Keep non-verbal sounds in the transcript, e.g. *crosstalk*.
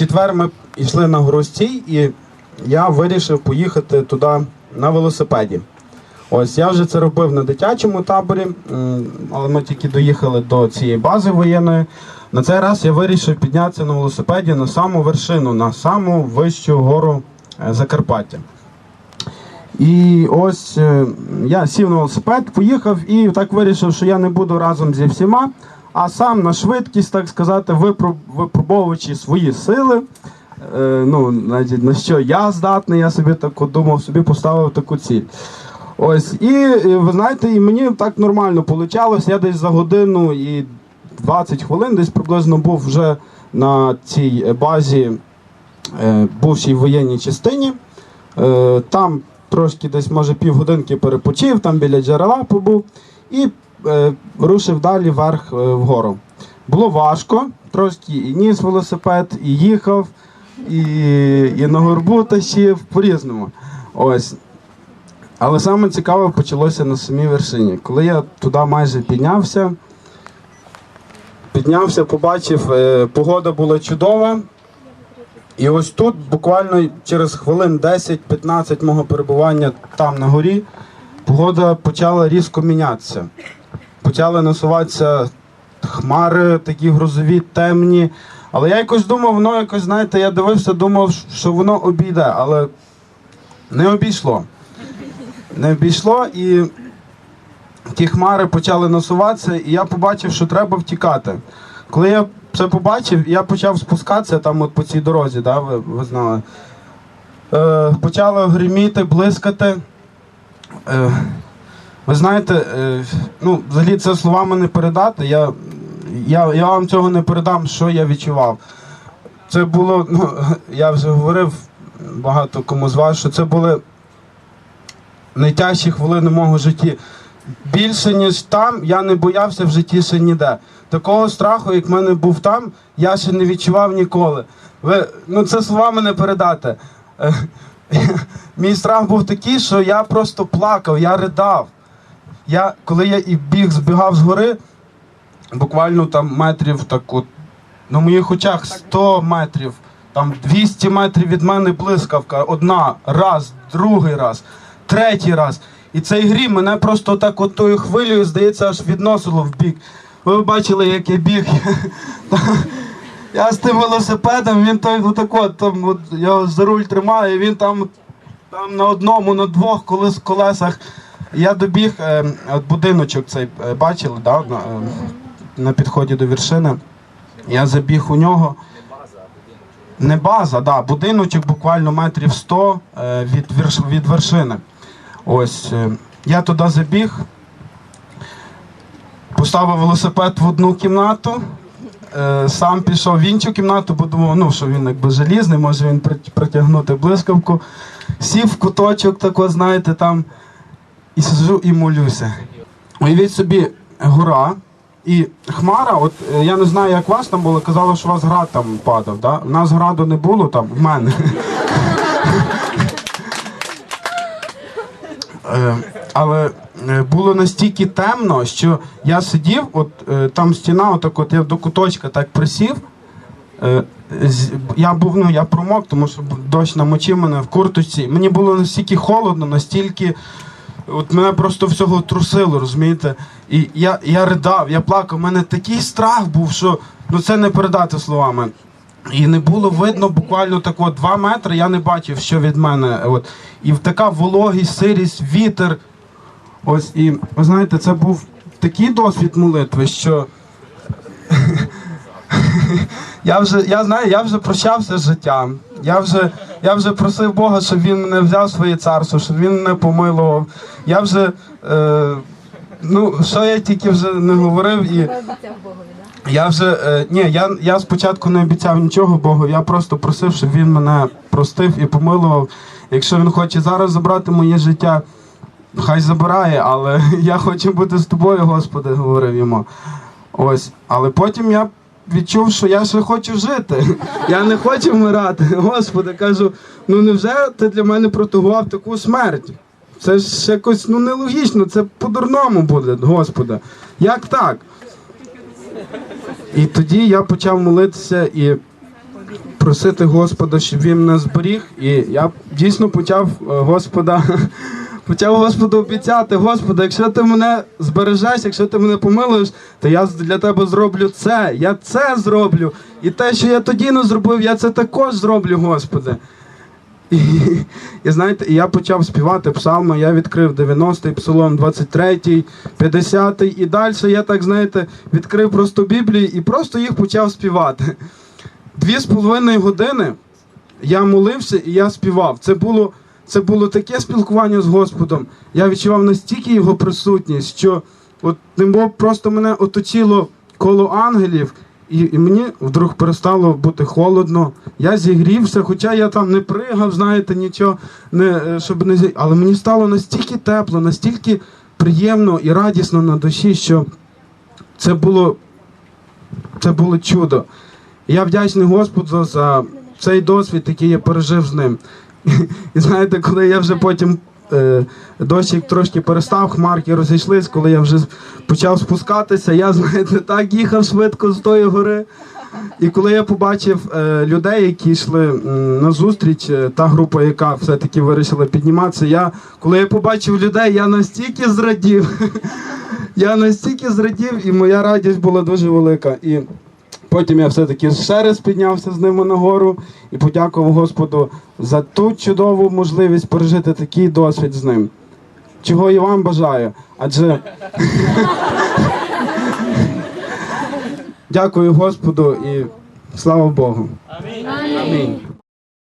четвер ми йшли на Горостій, і я вирішив поїхати туди на велосипеді. Ось я вже це робив на дитячому таборі, але ми тільки доїхали до цієї бази воєнної. На цей раз я вирішив піднятися на велосипеді на саму вершину, на саму вищу гору е, Закарпаття. І ось е, я сів на велосипед, поїхав і так вирішив, що я не буду разом зі всіма, а сам на швидкість, так сказати, випробовуючи свої сили. Е, ну, значить, на що я здатний, я собі так думав, собі поставив таку ціль. Ось, і ви знаєте, і мені так нормально вийшло. Я десь за годину і 20 хвилин десь приблизно був вже на цій базі е, бувшій воєнній частині. Е, Там трошки десь, може, півгодинки перепочив, там біля джерела побув і рушив далі вверх е, вгору. Було важко, трошки і ніс велосипед, і їхав, і, і на горбу тащив по-різному. Але саме цікаве почалося на самій вершині. Коли я туди майже піднявся, піднявся, побачив, е, погода була чудова. І ось тут, буквально через хвилин 10-15 мого перебування там на горі, погода почала різко мінятися. Почали насуватися хмари, такі грозові, темні. Але я якось думав, воно якось, знаєте, я дивився, думав, що воно обійде, але не обійшло. Не обійшло і ті хмари почали насуватися, і я побачив, що треба втікати. Коли я це побачив, я почав спускатися там от по цій дорозі, да, ви, ви знали. Е, почало гриміти, блискати. Е, ви знаєте, е, ну, взагалі це словами не передати. Я, я, я вам цього не передам, що я відчував. Це було, *laughs* ну, я вже говорив багато кому з вас, що це були найтяжчі хвилини мого житті. Більше, ніж там, я не боявся в житті ще ніде. Такого страху, як в мене був там, я ще не відчував ніколи. Ви, ну це словами не передати. Е, *laughs* Мій страх був такий, що я просто плакав, я ридав. Я, коли я і біг, збігав з гори, буквально там метрів так от, на моїх очах 100 метрів, там 200 метрів від мене блискавка. Одна, раз, другий раз, третій раз. І цей грім мене просто так от тою хвилею, здається, аж відносило в бік. Ви бачили, як я біг. *laughs* Я з тим велосипедом, він той отак от, там, от, я за руль тримаю, і він там, там на одному, на двох колес, колесах. Я добіг, е, от будиночок цей е, бачили, да, на, е, на підході до вершини. Я забіг у нього. Не база, да, будиночок буквально метрів 100 е, від, верш, від вершини. Ось я туди забіг, поставив велосипед в одну кімнату, сам пішов в іншу кімнату, бо думав, ну, що він якби желізний, може він притягнути блискавку. Сів в куточок, так знаєте, там і сиджу і молюся. Уявіть собі, гора і хмара, от е, я не знаю, як вас там було, казали, що у вас град там падав. Да? У нас граду не було там, в мене. *laughs* Е, Але е, було настільки темно, що я сидів, от там стіна, отак от я до куточка так присів. Я був, ну я промок, тому що дощ намочив мене в курточці. Мені було настільки холодно, настільки. От мене просто всього трусило, розумієте? І я, я ридав, я плакав. У мене такий страх був, що ну це не передати словами. І не було видно буквально так от два метри, я не бачив, що від мене. От. І така вологість, сирість, вітер. Ось і ви знаєте, це був такий досвід молитви, що *laughs* я вже, я знаю, я вже прощався з життям. Я вже, я вже просив Бога, щоб він мене взяв своє царство, щоб він мене помилував. Я вже, е, ну, що я тільки вже не говорив і. Я вже е, ні, я, я спочатку не обіцяв нічого Богу. Я просто просив, щоб він мене простив і помилував. Якщо він хоче зараз забрати моє життя, хай забирає, але *laughs* я хочу бути з тобою, Господи, говорив йому. Ось, але потім я відчув, що я ще хочу жити. *laughs* Я не хочу вмирати. *laughs* Господи, кажу, ну невже ти для мене протягував таку смерть? Це ж якось ну нелогічно, це по-дурному буде, Господи. Як так? І тоді я почав молитися і просити Господа, щоб він нас зберіг. І я дійсно почав е, *laughs* Почав Господу обіцяти, Господи, якщо ти мене збережеш, якщо ти мене помилуєш, то я для тебе зроблю це. Я це зроблю. І те, що я тоді не зробив, я це також зроблю, Господи. І, і знаєте, я почав співати псалми, я відкрив 90-й псалом, 23-й, 50-й, і далі я так, знаєте, відкрив просто Біблію і просто їх почав співати. Дві з половиною години я молився і я співав. Це було, це було таке спілкування з Господом. Я відчував настільки його присутність, що от немов просто мене оточило коло ангелів, і, і мені вдруг перестало бути холодно. Я зігрівся, хоча я там не пригав, знаєте, нічого, не, е, щоб не зі- але мені стало настільки тепло, настільки приємно і радісно на душі, що це було, це було чудо. Я вдячний Господу за цей досвід, який я пережив з ним. *laughs* І знаєте, коли я вже потім е, дощик трошки перестав, хмарки розійшлись, коли я вже почав спускатися, я, знаєте, так їхав швидко з тої гори. І коли я побачив е, людей, які йшли на зустріч, е, та група, яка все-таки вирішила підніматися, я, коли я побачив людей, я настільки зрадів. *laughs* Я настільки зрадів, і моя радість була дуже велика. І Потім я все-таки ще раз піднявся з ними нагору і подякував Господу за ту чудову можливість пережити такий досвід з ним. Чого і вам бажаю. Адже *laughs* дякую Господу і слава Богу. Амінь. Амінь.